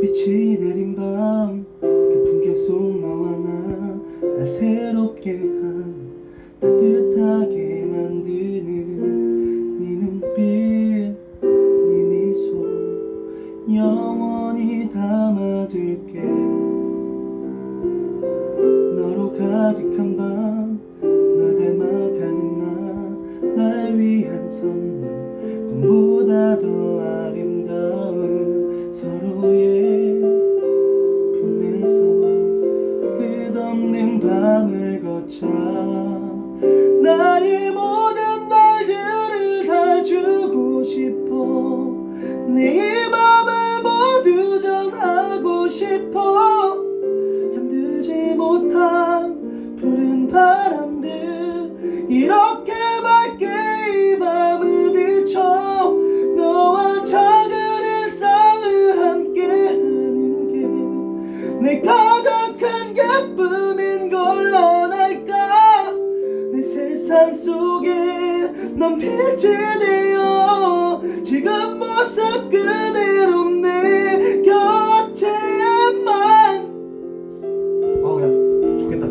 햇빛이 내린 밤 그 풍경 속 너와 나 날 새롭게 하는 따뜻하게 만드는 네 눈빛 네 미소 영원히 담아둘게. 너로 가득한 밤 널 닮아가는 나 날 위한 선물 꿈보다 더 없는 밤을 걷자 나의 모든 날들을 다 주고 싶어 내 맘을 모두 전하고 싶어. 잠들지 못한 푸른 바람들 이렇게 밝게 이 밤을 비춰 너와 작은 일상을 함께 하는 게 내가 넌 빛이